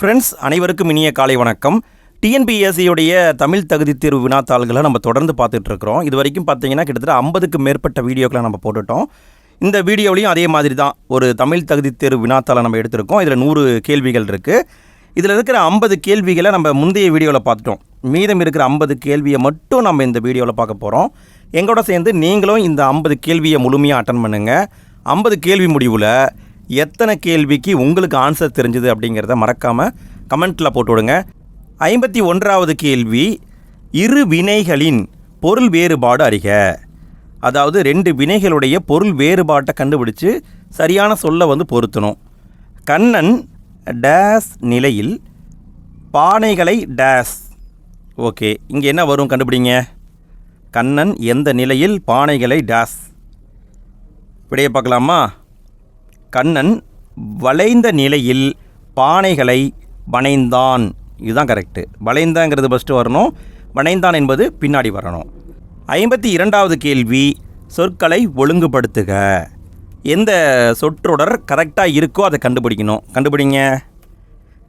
Friends அனைவருக்கும் இனிய காலை வணக்கம். டிஎன்பிஎஸ்சியுடைய தமிழ் தகுதி தேர்வு வினாத்தாள்களை நம்ம தொடர்ந்து பார்த்துட்டு இருக்கிறோம் இது வரைக்கும் பார்த்தீங்கன்னா கிட்டத்தட்ட ஐம்பதுக்கு மேற்பட்ட வீடியோக்களை நம்ம போட்டுட்டோம். இந்த வீடியோலையும் அதே மாதிரி தான் ஒரு தமிழ் தகுதி தேர்வு வினாத்தாளை நம்ம எடுத்திருக்கோம். இதில் நூறு கேள்விகள் இருக்குது இதில் இருக்கிற ஐம்பது கேள்விகளை நம்ம முந்தைய வீடியோவில் பார்த்துட்டோம். மீதம் இருக்கிற ஐம்பது கேள்வியை மட்டும் நம்ம இந்த வீடியோவில் பார்க்க போகிறோம் எங்களோட சேர்ந்து நீங்களும் இந்த ஐம்பது கேள்வியை முழுமையாக அட்டன் பண்ணுங்கள் ஐம்பது கேள்வி முடிவில் எத்தனை கேள்விக்கு உங்களுக்கு ஆன்சர் தெரிஞ்சுது அப்படிங்கிறத மறக்காமல் கமெண்ட்டில் போட்டு விடுங்க. ஐம்பத்தி ஒன்றாவது கேள்வி இரு வினைகளின் பொருள் வேறுபாடு அறிக. அதாவது ரெண்டு வினைகளுடைய பொருள் வேறுபாட்டை கண்டுபிடிச்சு சரியான சொல்ல வந்து பொருத்தணும். கண்ணன் டேஸ் நிலையில் பானைகளை டேஸ் ஓகே இங்கே என்ன வரும் கண்டுபிடிங்க? கண்ணன் எந்த நிலையில் பானைகளை டேஸ் இப்படியே பார்க்கலாமா? கண்ணன் வளைந்த நிலையில் பானைகளை வனைந்தான் இதுதான் கரெக்டு வளைந்தாங்கிறது ஃபஸ்ட்டு வரணும். வனைந்தான் என்பது பின்னாடி வரணும். ஐம்பத்தி இரண்டாவது கேள்வி சொற்களை ஒழுங்குபடுத்துக. எந்த சொற்றொடர் கரெக்டாக இருக்கோ அதை கண்டுபிடிக்கணும். கண்டுபிடிங்க.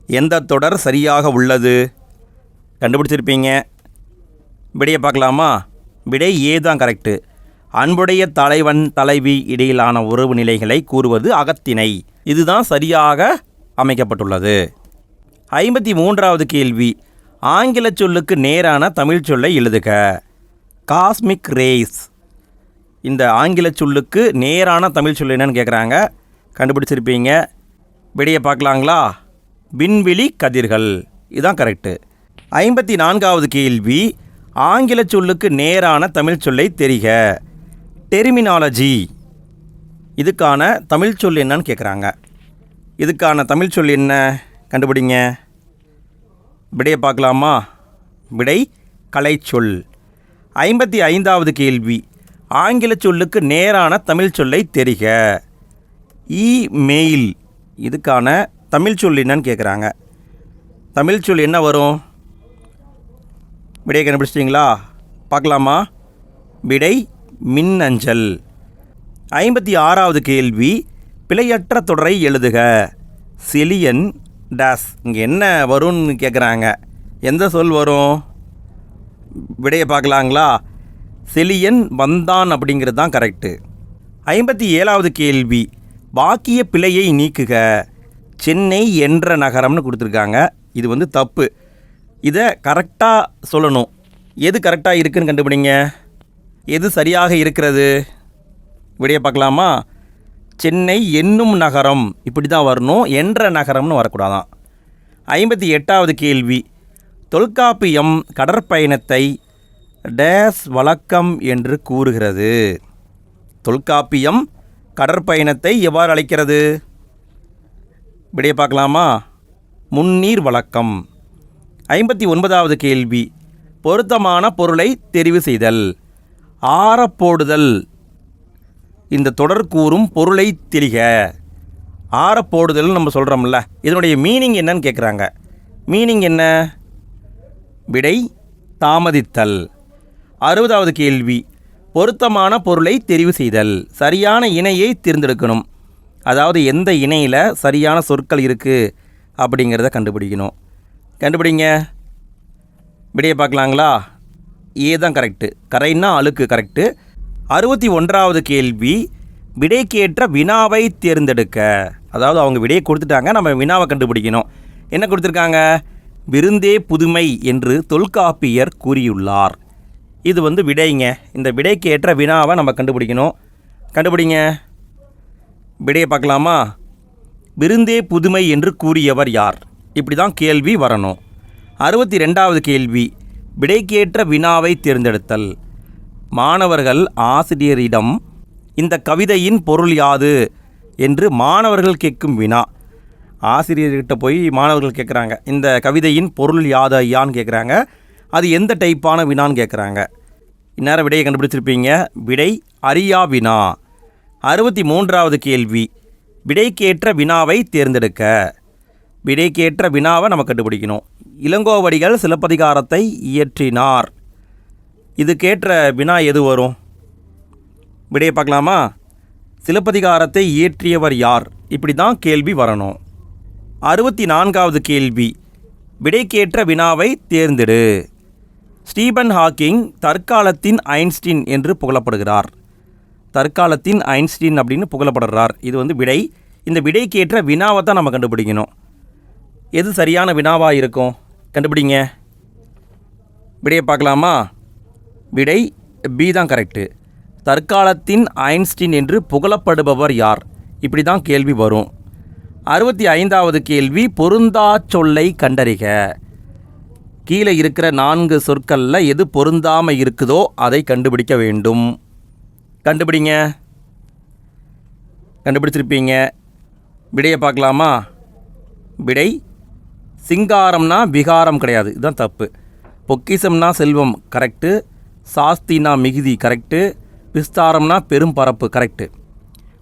எந்த தொடர் சரியாக உள்ளது? கண்டுபிடிச்சிருப்பீங்க. விடையை பார்க்கலாமா? விடை ஏ தான் கரெக்டு அன்புடைய தலைவன் தலைவி இடையிலான உறவு நிலைகளை கூறுவது அகத்திணை. இதுதான் சரியாக அமைக்கப்பட்டுள்ளது. ஐம்பத்தி மூன்றாவது கேள்வி. ஆங்கில சொல்லுக்கு நேரான தமிழ் சொல்லை எழுதுக. காஸ்மிக் ரேஸ் இந்த ஆங்கில சொல்லுக்கு நேரான தமிழ் சொல் என்னன்னு கேட்குறாங்க கண்டுபிடிச்சிருப்பீங்க. விடையை பார்க்கலாங்களா? விண்வெளி கதிர்கள். இதுதான் கரெக்டு ஐம்பத்தி நான்காவது கேள்வி. ஆங்கில சொல்லுக்கு நேரான தமிழ் சொல்லை தெரிக. டெர்மினாலஜி இதுக்கான தமிழ் சொல் என்னன்னு கேட்குறாங்க இதுக்கான தமிழ் சொல் என்ன? கண்டுபிடிங்க. விடையை பார்க்கலாமா? விடை கலைச்சொல். ஐம்பத்தி ஐந்தாவது கேள்வி. ஆங்கில சொல்லுக்கு நேரான தமிழ் சொல்லை தெரிக. இமெயில். இதுக்கான தமிழ் சொல் என்னன்னு கேட்குறாங்க தமிழ் சொல் என்ன வரும்? விடையை கண்டுபிடிச்சிட்டிங்களா? பார்க்கலாமா? விடை மின்னஞ்சல். ஐம்பத்தி ஆறாவது கேள்வி பிழையற்ற தொடரை எழுதுக. செலியன் டேஸ். இங்கே என்ன வரும்னு கேட்குறாங்க எந்த சொல் வரும்? விடையை பார்க்கலாங்களா? செலியன் வந்தான் அப்படிங்கிறது தான் கரெக்டு ஐம்பத்தி ஏழாவது கேள்வி பாக்கிய பிழையை நீக்குக. சென்னை என்ற நகரம்னு கொடுத்துருக்காங்க. இது வந்து தப்பு. இதை கரெக்டாக சொல்லணும். எது கரெக்டாக இருக்குதுன்னு கண்டுபிடிங்க? எது சரியாக இருக்கிறது? விடைய பார்க்கலாமா? சென்னை என்னும் நகரம் இப்படி தான் வரணும் என்ற நகரம்னு வரக்கூடாதான். ஐம்பத்தி எட்டாவது கேள்வி. தொல்காப்பியம் கடற்பயணத்தை டேஸ் வழக்கம் என்று கூறுகிறது. தொல்காப்பியம் கடற்பயணத்தை எவ்வாறு அழைக்கிறது? விடைய பார்க்கலாமா? முன்னீர் வழக்கம். ஐம்பத்தி ஒன்பதாவது கேள்வி. பொருத்தமான பொருளை தெரிவு செய்தல். ஆறப்போடுதல். இந்த தொடர் கூறும் பொருளை தெளிக ஆறப்போடுதல்னு நம்ம சொல்கிறோம்ல இதனுடைய மீனிங் என்னன்னு கேட்குறாங்க மீனிங் என்ன? விடை தாமதித்தல். அறுபதாவது கேள்வி பொருத்தமான பொருளை தெரிவு செய்தல். சரியான இணையை தேர்ந்தெடுக்கணும். அதாவது எந்த இணையில் சரியான சொற்கள் இருக்குது அப்படிங்கிறத கண்டுபிடிக்கணும். கண்டுபிடிங்க. விடையை பார்க்கலாங்களா? ஏ தான் கரெக்டு கரைன்னா அழுக்கு கரெக்டு அறுபத்தி ஒன்றாவது கேள்வி விடைக்கேற்ற வினாவை தேர்ந்தெடுக்க. அதாவது அவங்க விடையை கொடுத்துட்டாங்க நம்ம வினாவை கண்டுபிடிக்கணும். என்ன கொடுத்துருக்காங்க? விருந்தே புதுமை என்று தொல்காப்பியர் கூறியுள்ளார். இது வந்து விடைங்க. இந்த விடைக்கேற்ற வினாவை நம்ம கண்டுபிடிக்கணும். கண்டுபிடிங்க. விடையை பார்க்கலாமா? விருந்தே புதுமை என்று கூறியவர் யார்? இப்படி தான் கேள்வி வரணும். அறுபத்தி ரெண்டாவது கேள்வி விடைக்கேற்ற வினாவை தேர்ந்தெடுத்தல். மாணவர்கள் ஆசிரியரிடம் இந்த கவிதையின் பொருள் யாது என்று மாணவர்கள் கேட்கும் வினா. ஆசிரியர்கிட்ட போய் மாணவர்கள் கேட்குறாங்க இந்த கவிதையின் பொருள் யாது ஐயான்னு கேட்குறாங்க. அது எந்த டைப்பான வினான்னு கேட்குறாங்க. இந்நேரம் விடையை கண்டுபிடிச்சிருப்பீங்க. விடை அறியா வினா. அறுபத்தி மூன்றாவது கேள்வி. விடைக்கேற்ற வினாவை தேர்ந்தெடுக்க. விடைக்கேற்ற வினாவை நம்ம கண்டுபிடிக்கணும். இளங்கோவடிகள் சிலப்பதிகாரத்தை இயற்றினார். இதுக்கேற்ற வினா எது வரும்? விடையை பார்க்கலாமா? சிலப்பதிகாரத்தை இயற்றியவர் யார்? இப்படி தான் கேள்வி வரணும். அறுபத்தி நான்காவது கேள்வி. விடைக்கேற்ற வினாவை தேர்ந்தெடு. ஸ்டீபன் ஹாக்கிங் தற்காலத்தின் ஐன்ஸ்டீன் என்று புகழப்படுகிறார். தற்காலத்தின் ஐன்ஸ்டீன் அப்படின்னு புகழப்படுறார். இது வந்து விடை. இந்த விடைக்கேற்ற வினாவை தான் நம்ம கண்டுபிடிக்கணும். எது சரியான வினாவாக இருக்கும்? கண்டுபிடிங்க. விடையை பார்க்கலாமா? விடை பி தான் கரெக்டு தற்காலத்தின் ஐன்ஸ்டீன் என்று புகழப்படுபவர் யார்? இப்படி தான் கேள்வி வரும். அறுபத்தி ஐந்தாவது கேள்வி பொருந்தா சொல்லை கண்டறிக. கீழே இருக்கிற நான்கு சொற்களில் எது பொருந்தாமல் இருக்குதோ அதை கண்டுபிடிக்க வேண்டும். கண்டுபிடிங்க. கண்டுபிடிச்சிருப்பீங்க. விடையை பார்க்கலாமா? விடை சிங்காரம்னா விகாரம் கிடையாது. இதுதான் தப்பு. பொக்கிசம்னா செல்வம் கரெக்டு சாஸ்தினா மிகுதி கரெக்டு விஸ்தாரம்னா பெரும் பரப்பு கரெக்டு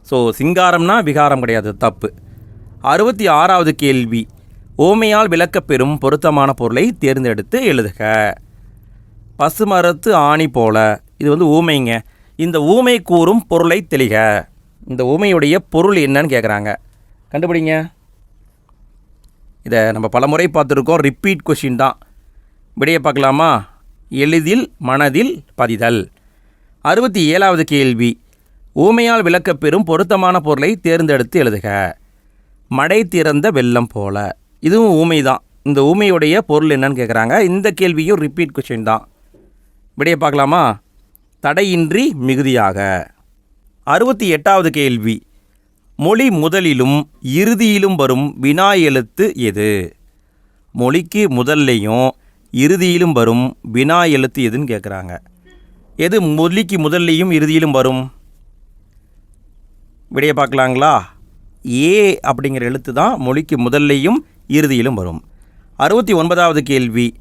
ஸோ சிங்காரம்னா விகாரம் கிடையாது தப்பு. அறுபத்தி ஆறாவது கேள்வி. ஓமையால் விளக்கப்பெறும் பொருத்தமான பொருளை தேர்ந்தெடுத்து எழுதுக. பசுமரத்து ஆணி போல. இது வந்து ஊமைங்க இந்த ஊமை கூறும் பொருளை தெளிக. இந்த ஊமையுடைய பொருள் என்னன்னு கேட்குறாங்க கண்டுபிடிங்க. இதை நம்ம பலமுறை பார்த்துருக்கோம். ரிப்பீட் கொஷின் தான். விடையை பார்க்கலாமா? எளிதில் மனதில் பதிதல். அறுபத்தி ஏழாவது கேள்வி. ஊமையால் விளக்கப்பெறும் பொருத்தமான பொருளை தேர்ந்தெடுத்து எழுதுக. மடை திறந்த வெள்ளம் போல. இதுவும் ஊமை தான். இந்த ஊமையுடைய பொருள் என்னன்னு கேட்குறாங்க இந்த கேள்வியும் ரிப்பீட் கொஷின் தான். விடையை பார்க்கலாமா? தடையின்றி மிகுதியாக. அறுபத்தி எட்டாவது கேள்வி. மொழி முதலிலும் இறுதியிலும் வரும் வினா எழுத்து எது? மொழிக்கு முதல்லையும் இறுதியிலும் வரும் வினா எழுத்து எதுன்னு கேட்குறாங்க எது மொழிக்கு முதல்லையும் இறுதியிலும் வரும்? விடையை பார்க்கலாங்களா? ஏ அப்படிங்கிற எழுத்து தான் மொழிக்கு முதல்லையும் இறுதியிலும் வரும். அறுபத்தி ஒன்பதாவது கேள்வி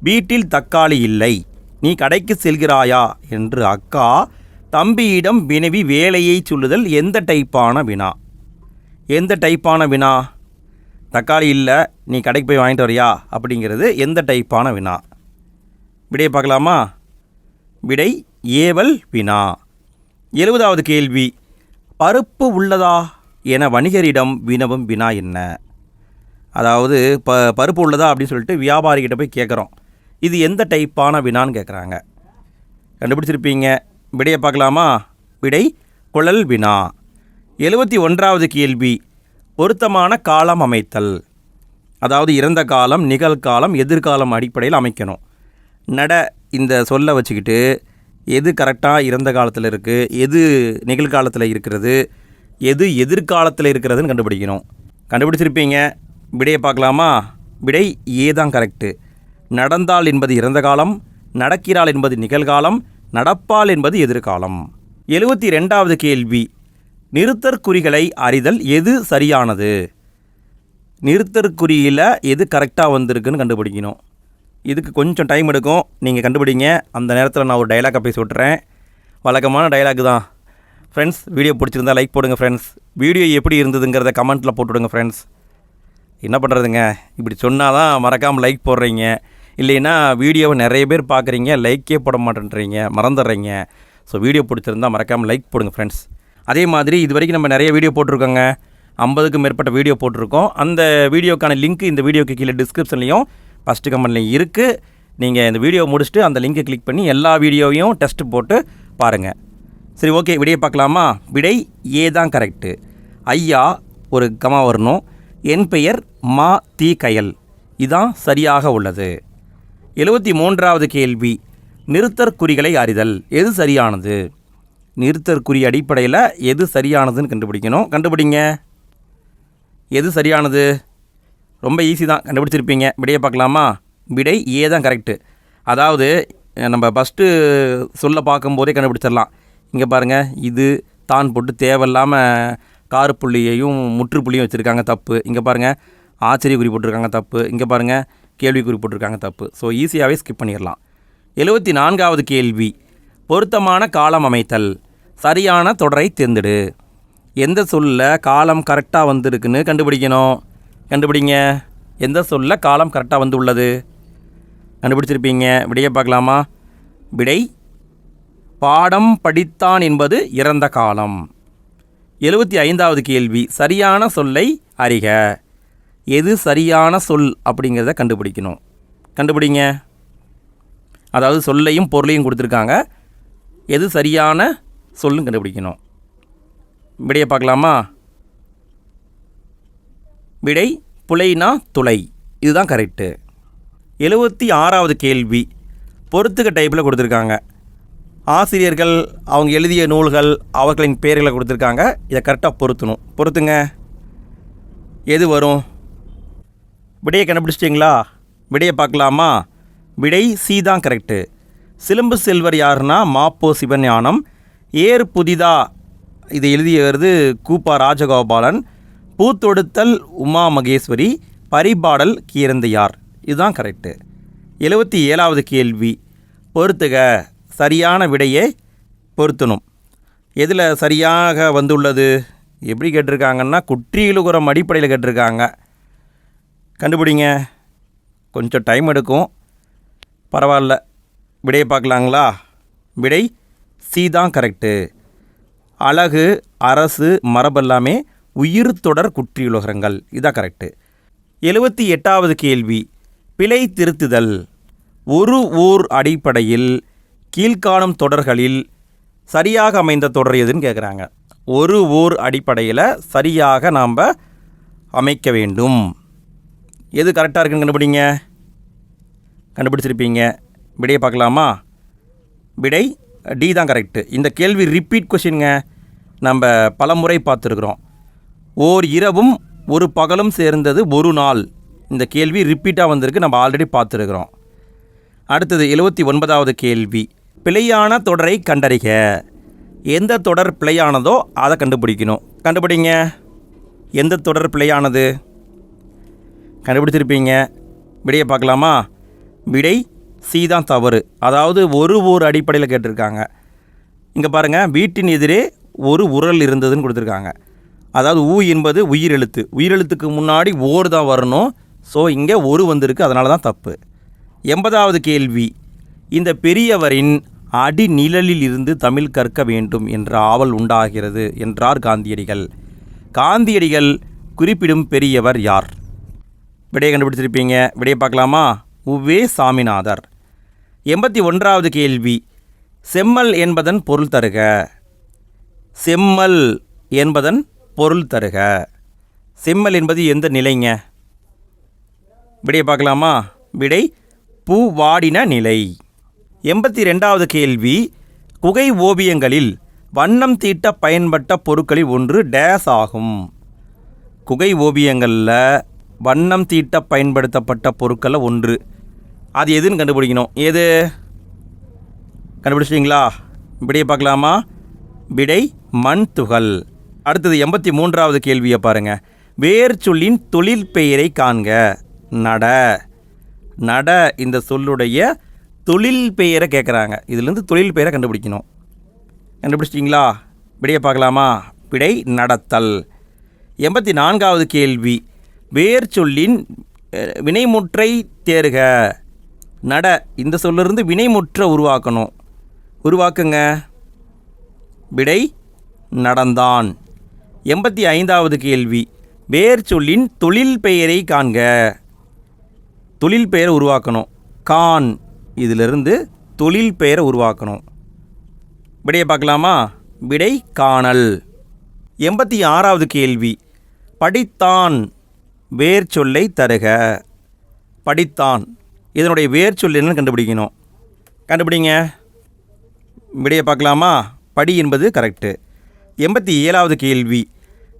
வீட்டில் தக்காளி இல்லை நீ கடைக்கு செல்கிறாயா? என்று அக்கா தம்பியிடம் வினவி வேலையை சொல்லுதல் எந்த டைப்பான வினா? எந்த டைப்பான வினா? தக்காளி இல்லை நீ கடைக்கு போய் வாங்கிட்டு வரியா? அப்படிங்கிறது எந்த டைப்பான வினா? விடையை பார்க்கலாமா? விடை ஏவல் வினா. எழுபதாவது கேள்வி. பருப்பு உள்ளதா என வணிகரிடம் வினவும் வினா என்ன? அதாவது ப பருப்பு உள்ளதா அப்படின்னு சொல்லிட்டு வியாபாரிகிட்ட போய் கேட்குறோம் இது எந்த டைப்பான வினான்னு கேட்குறாங்க கண்டுபிடிச்சிருப்பீங்க. விடையை பார்க்கலாமா? விடை குழல் வினா. எழுபத்தி ஒன்றாவது கேள்வி. பொருத்தமான காலம் அமைத்தல். அதாவது இறந்த காலம் நிகழ்காலம் எதிர்காலம் அடிப்படையில் அமைக்கணும். நட இந்த சொல்லை வச்சுக்கிட்டு எது கரெக்டாக இறந்த காலத்தில் இருக்குது எது நிகழ்காலத்தில் இருக்கிறது எது எதிர்காலத்தில் இருக்கிறதுன்னு கண்டுபிடிக்கணும். கண்டுபிடிச்சிருப்பீங்க. விடையை பார்க்கலாமா? விடை ஏ தான் கரெக்டு நடந்தால் என்பது இறந்த காலம் நடக்கிறாள் என்பது நிகழ்காலம் நடப்பால் என்பது எதிர்காலம். எழுபத்தி ரெண்டாவது கேள்வி நிறுத்தற்குறிகளை அறிதல் எது சரியானது? நிறுத்தற்குறியில் எது கரெக்டாக வந்திருக்குன்னு கண்டுபிடிக்கணும். இதுக்கு கொஞ்சம் டைம் எடுக்கும். நீங்கள் கண்டுபிடிங்க. அந்த நேரத்தில் நான் ஒரு டைலாக்கை பேசி விட்டுறேன். வழக்கமான டைலாக் தான். ஃப்ரெண்ட்ஸ் வீடியோ பிடிச்சிருந்தா லைக் போடுங்க ஃப்ரெண்ட்ஸ் வீடியோ எப்படி இருந்ததுங்கிறத கமெண்ட்டில் போட்டுவிடுங்க ஃப்ரெண்ட்ஸ் என்ன பண்ணுறதுங்க இப்படி சொன்னால் தான் மறக்காமல் லைக் போடுறீங்க. இல்லைன்னா வீடியோவை நிறைய பேர் பார்க்குறீங்க லைக்கே போட மாட்டேன்றீங்க மறந்துடுறீங்க. ஸோ வீடியோ பிடிச்சிருந்தா மறக்காமல் லைக் போடுங்க ஃப்ரெண்ட்ஸ் அதே மாதிரி இது வரைக்கும் நம்ம நிறைய வீடியோ போட்டிருக்கோங்க. ஐம்பதுக்கும் மேற்பட்ட வீடியோ போட்டிருக்கோம். அந்த வீடியோக்கான லிங்க் இந்த வீடியோக்கு கீழே டிஸ்கிரிப்ஷன்லையும் ஃபஸ்ட்டு கமெண்ட்லையும் இருக்குது நீங்கள் இந்த வீடியோ முடிச்சுட்டு அந்த லிங்கை கிளிக் பண்ணி எல்லா வீடியோவையும் டெஸ்ட் போட்டு பாருங்கள் சரி ஓகே விடையை பார்க்கலாமா? விடை ஏ தான் கரெக்டு ஐயா ஒரு கமா வரணும். என் பெயர் மா தி கயல். இதான் சரியாக உள்ளது. எழுபத்தி மூன்றாவது கேள்வி. நிறுத்தற்குறிகளை அறிதல். எது சரியானது? நிறுத்தற்குறி அடிப்படையில் எது சரியானதுன்னு கண்டுபிடிக்கணும். கண்டுபிடிங்க. எது சரியானது? ரொம்ப ஈஸி தான். கண்டுபிடிச்சிருப்பீங்க. விடையை பார்க்கலாமா? விடை ஏ தான் கரெக்டு அதாவது நம்ம ஃபஸ்ட்டு சொல்ல பார்க்கும்போதே கண்டுபிடிச்சிடலாம். இங்கே பாருங்கள் இது தான் போட்டு தேவையில்லாமல் காரு புள்ளியையும் முற்றுப்புள்ளியும் வச்சுருக்காங்க தப்பு. இங்கே பாருங்கள் ஆச்சரிய குறி போட்டிருக்காங்க தப்பு. இங்கே பாருங்கள் கேள்விக்குறி போட்டிருக்காங்க தப்பு ஸோ ஈஸியாகவே ஸ்கிப் பண்ணிடலாம். எழுபத்தி நான்காவது கேள்வி. பொருத்தமான காலம் அமைத்தல். சரியான தொடரை தேர்ந்தெடு. எந்த சொல்ல காலம் கரெக்டாக வந்திருக்குன்னு கண்டுபிடிக்கணும். கண்டுபிடிங்க. எந்த சொல்ல காலம் கரெக்டாக வந்து உள்ளது கண்டுபிடிச்சிருப்பீங்க. விடையை பார்க்கலாமா? விடை பாடம் படித்தான் என்பது இறந்த காலம். எழுபத்தி ஐந்தாவது கேள்வி. சரியான சொல்லை அறிக. எது சரியான சொல் அப்படிங்கிறத கண்டுபிடிக்கணும். கண்டுபிடிங்க. அதாவது சொல்லையும் பொருளையும் கொடுத்துருக்காங்க. எது சரியான சொல்லும் கண்டுபிடிக்கணும். விடையை பார்க்கலாமா? விடை புலைனா துளை. இதுதான் கரெக்டு எழுபத்தி ஆறாவது கேள்வி. பொறுத்துக்க டைப்பில் கொடுத்துருக்காங்க. ஆசிரியர்கள் அவங்க எழுதிய நூல்கள் அவர்களின் பெயர்களை கொடுத்துருக்காங்க. இதை கரெக்டாக பொருத்தணும். பொறுத்துங்க எது வரும்? விடையை கண்டுபிடிச்சிட்டிங்களா? விடையை பார்க்கலாமா? விடை சி தான் கரெக்டு சிலம்பு செல்வர் யாருன்னா? மாப்போ சிவஞானம். ஏர் புதிதா. இதை எழுதியது கூப்பா ராஜகோபாலன். பூத்தொடுத்தல் உமா மகேஸ்வரி. பரிபாடல் கீரந்தையார். இதுதான் கரெக்டு எழுபத்தி ஏழாவது கேள்வி. பொறுத்துக. சரியான விடையை பொருத்தணும். எதில் சரியாக வந்துள்ளது? எப்படி கேட்டிருக்காங்கன்னா குற்றியலுகுரம் அடிப்படையில் கேட்டிருக்காங்க. கண்டுபிடிங்க. கொஞ்சம் டைம் எடுக்கும். பரவாயில்ல. விடையை பார்க்கலாங்களா? விடை சி தான் கரெக்டு அழகு அரசு மரபெல்லாமே உயிர் தொடர் குற்றியுலகங்கள். இதான் கரெக்டு எழுபத்தி எட்டாவது கேள்வி. பிழை திருத்துதல். ஒரு ஊர் அடிப்படையில் கீழ்காணும் தொடர்களில் சரியாக அமைந்த தொடர் எதுன்னு கேட்குறாங்க ஒரு ஊர் அடிப்படையில் சரியாக நாம் அமைக்க வேண்டும். எது கரெக்டாக இருக்குன்னு கண்டுபிடிங்க. கண்டுபிடிச்சிருப்பீங்க. விடையை பார்க்கலாமா? விடை டி தான் கரெக்டு இந்த கேள்வி ரிப்பீட் கொஷின்ங்க நம்ம பல முறை பார்த்துருக்குறோம். ஓர் இரவும் ஒரு பகலும் சேர்ந்தது ஒரு நாள். இந்த கேள்வி ரிப்பீட்டாக வந்திருக்கு நம்ம ஆல்ரெடி பார்த்துருக்குறோம். அடுத்தது எழுபத்தி ஒன்பதாவது கேள்வி. பிழையான தொடரை கண்டறிக. எந்த தொடர் பிழையானதோ அதை கண்டுபிடிக்கணும். கண்டுபிடிங்க. எந்த தொடர் பிழையானது? கண்டுபிடிச்சிருப்பீங்க. விடையை பார்க்கலாமா? விடை சி தான் தவறு. அதாவது ஒரு ஊர் அடிப்படையில் கேட்டிருக்காங்க. இங்கே பாருங்கள் வீட்டின் எதிரே ஒரு உரல் இருந்ததுன்னு கொடுத்துருக்காங்க. அதாவது ஊ என்பது உயிரெழுத்து. உயிரெழுத்துக்கு முன்னாடி ஓர் தான் வரணும். ஸோ இங்கே ஒரு வந்திருக்கு அதனால தான் தப்பு. எண்பதாவது கேள்வி. இந்த பெரியவரின் அடிநிழலில் இருந்து தமிழ் கற்க வேண்டும் என்ற ஆவல் உண்டாகிறது என்றார் காந்தியடிகள். காந்தியடிகள் குறிப்பிடும் பெரியவர் யார்? விடையை கண்டுபிடிச்சிருப்பீங்க. விடையை பார்க்கலாமா? உவே சாமிநாதர். எண்பத்தி ஒன்றாவது கேள்வி. செம்மல் என்பதன் பொருள் தருக. செம்மல் என்பதன் பொருள் தருக. செம்மல் என்பது எந்த நிலைங்க? விடையை பார்க்கலாமா? விடை பூ வாடின நிலை. எண்பத்தி ரெண்டாவது கேள்வி. குகை ஓவியங்களில் வண்ணம் தீட்ட பயன்பட்ட பொருட்களில் ஒன்று டேஸ் ஆகும். குகை ஓவியங்களில் வண்ணம் தீட்ட பயன்படுத்தப்பட்ட பொருட்களில் ஒன்று. அது எதுன்னு கண்டுபிடிக்கணும். எது? கண்டுபிடிச்சிட்டிங்களா? விடையை பார்க்கலாமா? விடை மண் துகள். அடுத்தது எண்பத்தி மூன்றாவது கேள்வியை பாருங்கள் வேர் சொல்லின் தொழில் பெயரை காண்க. நட. நட இந்த சொல்லுடைய தொழில் பெயரை கேட்குறாங்க இதுலேருந்து தொழில் பெயரை கண்டுபிடிக்கணும். கண்டுபிடிச்சிட்டிங்களா? விடையை பார்க்கலாமா? விடை நடத்தல். எண்பத்தி நான்காவது கேள்வி. வேர் சொல்லின் வினைமுற்றை தேர்க. நட இந்த சொல்லிருந்து வினைமுற்ற உருவாக்கணும். உருவாக்குங்க. விடை நடந்தான். எண்பத்தி ஐந்தாவது கேள்வி. வேர் சொல்லின் தொழில் பெயரை காண்க. தொழில் பெயரை உருவாக்கணும். கான் இதிலிருந்து தொழில் பெயரை உருவாக்கணும். விடையை பார்க்கலாமா? விடை காணல். எண்பத்தி ஆறாவது கேள்வி. படித்தான் வேர் சொல்லை தருக. படித்தான். இதனுடைய வேர் சொல் என்னன்னு கண்டுபிடிக்கணும். கண்டுபிடிங்க. விடையை பார்க்கலாமா? படி என்பது கரெக்டு எண்பத்தி ஏழாவது கேள்வி.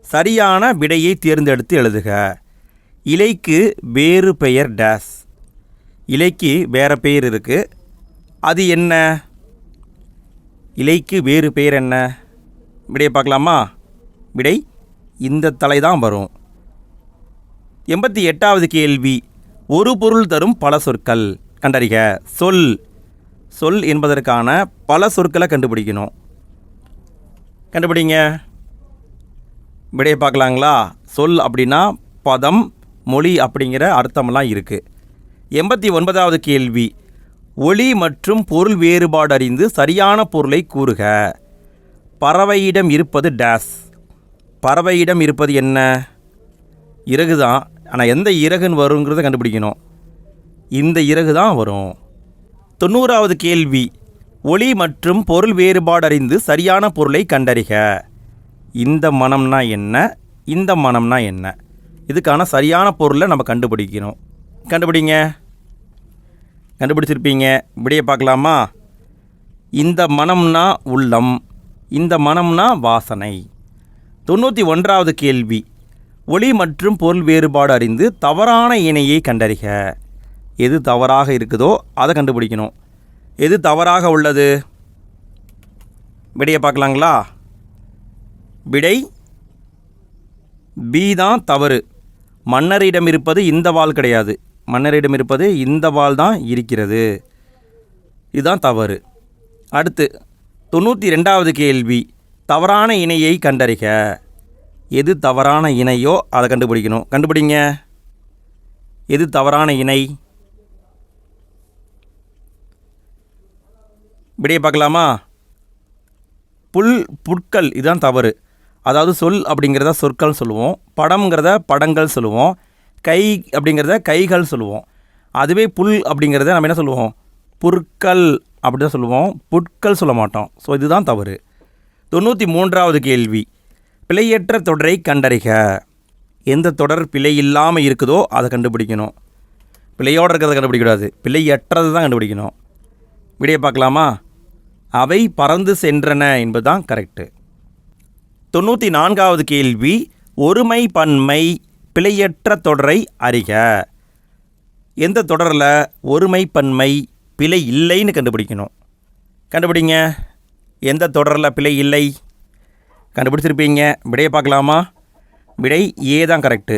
சரியான விடையை தேர்ந்தெடுத்து எழுதுக. இலைக்கு வேறு பெயர் டேஸ் இலைக்கு வேறு பெயர் இருக்குது அது என்ன? இலைக்கு வேறு பெயர் என்ன? விடையை பார்க்கலாமா? விடை இந்த தலை தான் வரும். எண்பத்தி எட்டாவது கேள்வி ஒரு பொருள் தரும் பல சொற்கள். கண்டறிக. சொல். சொல் என்பதற்கான பல சொற்களை கண்டுபிடிக்கணும். கண்டுபிடிங்க. விடையை பார்க்கலாங்களா? சொல் அப்படின்னா பதம் மொழி அப்படிங்கிற அர்த்தமெல்லாம் இருக்குது எண்பத்தி ஒன்பதாவது கேள்வி ஒளி மற்றும் பொருள் வேறுபாடு அறிந்து சரியான பொருளை கூறுக. பறவையிடம் இருப்பது டேஸ் பறவையிடம் இருப்பது என்ன? இறகு தான் ஆனால் எந்த இறகுன்னு வருங்கிறத கண்டுபிடிக்கணும். இந்த இறகு தான் வரும். தொண்ணூறாவது கேள்வி. ஒளி மற்றும் பொருள் வேறுபாடு அறிந்து சரியான பொருளை கண்டறிக. இந்த மனம்னா என்ன? இந்த மனம்னா என்ன? இதுக்கான சரியான பொருளை நம்ம கண்டுபிடிக்கணும். கண்டுபிடிங்க. கண்டுபிடிச்சிருப்பீங்க. விடையை பார்க்கலாமா? இந்த மனம்னா உள்ளம். இந்த மனம்னா வாசனை. தொண்ணூற்றி ஒன்றாவது கேள்வி. ஒளி மற்றும் பொருள் வேறுபாடு அறிந்து தவறான இணையை கண்டறிக. எது தவறாக இருக்குதோ அதை கண்டுபிடிக்கணும். எது தவறாக உள்ளது? விடையை பார்க்கலாங்களா? விடை பி தான் தவறு. மன்னரிடம் இருப்பது இந்த வாள் கிடையாது. மன்னரிடம் இருப்பது இந்த வாள் தான் இருக்கிறது. இதுதான் தவறு. அடுத்து தொண்ணூற்றி ரெண்டாவது கேள்வி. தவறான இணையை கண்டறிக. எது தவறான இணையோ அதை கண்டுபிடிக்கணும். கண்டுபிடிங்க. எது தவறான இணை? விடையை பார்க்கலாமா? புல் புட்கள் இதுதான் தவறு. அதாவது சொல் அப்படிங்கிறத சொற்கள் சொல்லுவோம். படம்ங்கிறத படங்கள் சொல்லுவோம். கை அப்படிங்கிறத கைகள் சொல்லுவோம். அதுவே புல் அப்படிங்கிறத நம்ம என்ன சொல்லுவோம்? புற்கள் அப்படி தான் சொல்லுவோம். புட்கள் சொல்ல மாட்டோம். ஸோ இதுதான் தவறு. தொண்ணூற்றி மூன்றாவது கேள்வி. பிழையற்ற தொடரை கண்டறிக. எந்த தொடர் பிழை இல்லாமல் இருக்குதோ அதை கண்டுபிடிக்கணும். பிழையோடு இருக்கிறத கண்டுபிடிக்கக்கூடாது. பிழையற்றது தான் கண்டுபிடிக்கணும். விடையை பார்க்கலாமா? அவை பறந்து சென்றன என்பதுதான் கரெக்டு தொண்ணூற்றி நான்காவது கேள்வி ஒருமை பன்மை பிழையற்ற தொடரை அறிக. எந்த தொடரில் ஒருமை பன்மை பிழை இல்லைன்னு கண்டுபிடிக்கணும். கண்டுபிடிங்க. எந்த தொடரில் பிழை இல்லை? கண்டுபிடிச்சிருப்பீங்க. விடையை பார்க்கலாமா? விடை ஏ தான் கரெக்டு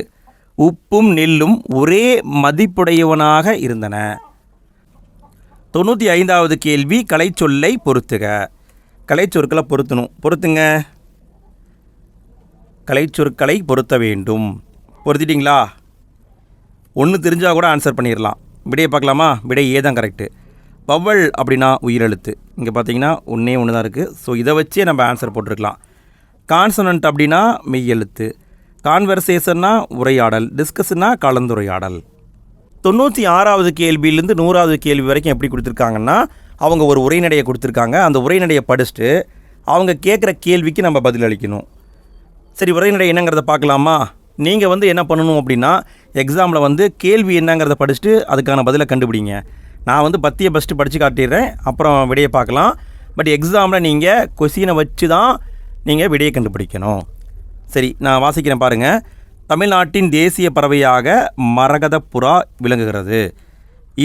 உப்பும் நெல்லும் ஒரே மதிப்புடையவனாக இருந்தன. தொண்ணூற்றி ஐந்தாவது கேள்வி கலைச்சொல்லை பொருத்துக. கலைச்சொற்களை பொருத்தணும். பொருத்துங்க. கலைச்சொற்களை பொருத்த வேண்டும். பொருத்திட்டிங்களா? ஒன்று தெரிஞ்சால் கூட ஆன்சர் பண்ணிடலாம் விடையை பார்க்கலாமா? விடை ஏ தான் கரெக்டு வவ்வல் அப்படின்னா உயிரெழுத்து. இங்கே பார்த்தீங்கன்னா ஒன்றே ஒன்று தான் இருக்குது ஸோ இதை வச்சே நம்ம ஆன்சர் போட்டிருக்கலாம். கான்சனன்ட் அப்படின்னா மெய்யெழுத்து கான்வர்சேஷன்னா உரையாடல் டிஸ்கஸ்னா கலந்துரையாடல். தொண்ணூற்றி ஆறாவது கேள்வியிலேருந்து நூறாவது கேள்வி வரைக்கும் எப்படி கொடுத்துருக்காங்கன்னா அவங்க ஒரு உரைநடையை கொடுத்துருக்காங்க. அந்த உரைநடையை படிச்சுட்டு அவங்க கேட்குற கேள்விக்கு நம்ம பதில் அளிக்கணும். சரி உரைநடை என்னங்கிறத பார்க்கலாமா? நீங்கள் வந்து என்ன பண்ணணும் அப்படின்னா எக்ஸாமில் வந்து கேள்வி என்னங்கிறத படிச்சுட்டு அதுக்கான பதிலை கண்டுபிடிங்க. நான் வந்து பத்தியை ஃபஸ்ட்டு படித்து காட்டிடுறேன் அப்புறம் விடையை பார்க்கலாம். பட் எக்ஸாமில் நீங்கள் கொஸ்டினை வச்சு தான் நீங்கள் விடையை கண்டுபிடிக்கணும். சரி நான் வாசிக்கிறேன் பாருங்கள் தமிழ்நாட்டின் தேசிய பறவையாக மரகத புறா விளங்குகிறது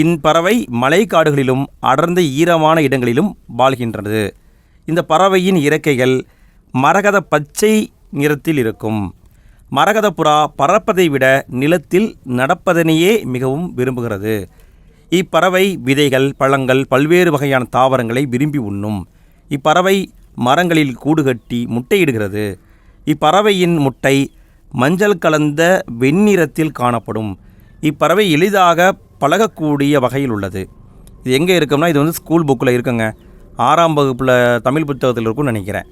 இப்பறவை மலைக்காடுகளிலும் அடர்ந்த ஈரமான இடங்களிலும் வாழ்கின்றது. இந்த பறவையின் இறக்கைகள் மரகத பச்சை நிறத்தில் இருக்கும். மரகத புறா பறப்பதை விட நிலத்தில் நடப்பதனையே மிகவும் விரும்புகிறது. இப்பறவை விதைகள் பழங்கள் பல்வேறு வகையான தாவரங்களை விரும்பி உண்ணும். இப்பறவை மரங்களில் கூடு கட்டி முட்டையிடுகிறது. இப்பறவையின் முட்டை மஞ்சள் கலந்த வெண்ணிறத்தில் காணப்படும். இப்பறவை எளிதாக பழகக்கூடிய வகையில் உள்ளது. இது எங்கே இருக்கும்னா இது வந்து ஸ்கூல் புக்கில் இருக்குங்க. ஆறாம் வகுப்பில் தமிழ் புத்தகத்தில் இருக்கும்னு நினைக்கிறேன்.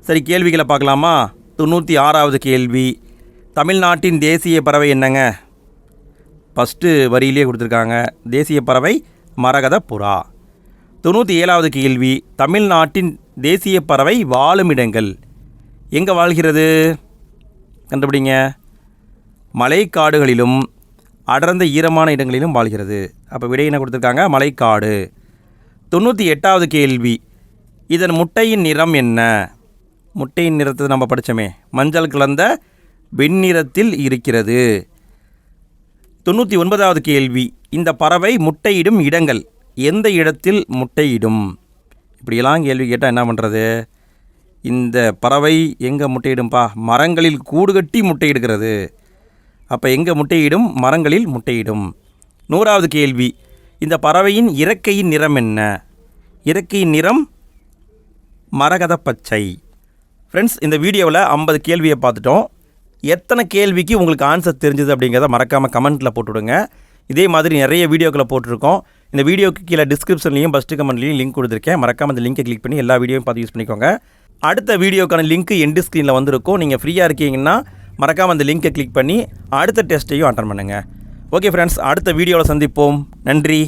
சரி கேள்விகளை பார்க்கலாமா? தொண்ணூற்றி ஆறாவது கேள்வி. தமிழ்நாட்டின் தேசிய பறவை என்னங்க? ஃபஸ்ட்டு வரியிலே கொடுத்துருக்காங்க தேசிய பறவை மரகத புறா தொண்ணூற்றி ஏழாவது கேள்வி தமிழ்நாட்டின் தேசிய பறவை வாழும் இடங்கள். எங்கே வாழ்கிறது? கண்டுபிடிங்க. மலைக்காடுகளிலும் அடர்ந்த ஈரமான இடங்களிலும் வாழ்கிறது. அப்போ விடை என்ன கொடுத்துருக்காங்க? மலைக்காடு. தொண்ணூற்றி எட்டாவது கேள்வி. இதன் முட்டையின் நிறம் என்ன? முட்டையின் நிறத்தை நம்ம படித்தோமே மஞ்சள் கலந்த வெண்ணிறத்தில் இருக்கிறது. தொண்ணூற்றி ஒன்பதாவது கேள்வி. இந்த பறவை முட்டையிடும் இடங்கள். எந்த இடத்தில் முட்டையிடும்? இப்படியெல்லாம் கேள்வி கேட்டால் என்ன பண்ணுறது இந்த பறவை எங்கே முட்டையிடும்பா? மரங்களில் கூடு கட்டி முட்டையிடுகிறது. அப்போ எங்கே முட்டையிடும்? மரங்களில் முட்டையிடும். நூறாவது கேள்வி. இந்த பறவையின் இறக்கையின் நிறம் என்ன? இறக்கையின் நிறம் மரகத பச்சை. ஃப்ரெண்ட்ஸ் இந்த வீடியோவில் ஐம்பது கேள்வியை பார்த்துட்டோம். எத்தனை கேள்விக்கு உங்களுக்கு ஆன்சர் தெரிஞ்சது அப்படிங்கிறத மறக்காமல் கமெண்ட்டில் போட்டுவிடுங்க. இதே மாதிரி நிறைய வீடியோக்களை போட்டிருக்கோம். இந்த வீடியோக்கு கீழே டிஸ்கிரிப்ஷன்லையும் ஃபஸ்ட்டு கமெண்ட்லையும் லிங்க் கொடுத்துருக்கேன். மறக்காம அந்த லிங்கை கிளிக் பண்ணி எல்லா வீடியோவும் பார்த்து யூஸ் பண்ணிக்கோங்க. அடுத்த வீடியோக்கான லிங்க் எண்டு ஸ்க்ரீனில் வந்திருக்கும். நீங்கள் ஃப்ரீயாக இருக்கீங்கன்னா மறக்காமல் அந்த லிங்கை கிளிக் பண்ணி அடுத்த டெஸ்ட்டையும் அட்டன் பண்ணுங்கள் ஓகே ஃப்ரெண்ட்ஸ் அடுத்த வீடியோவில் சந்திப்போம். நன்றி.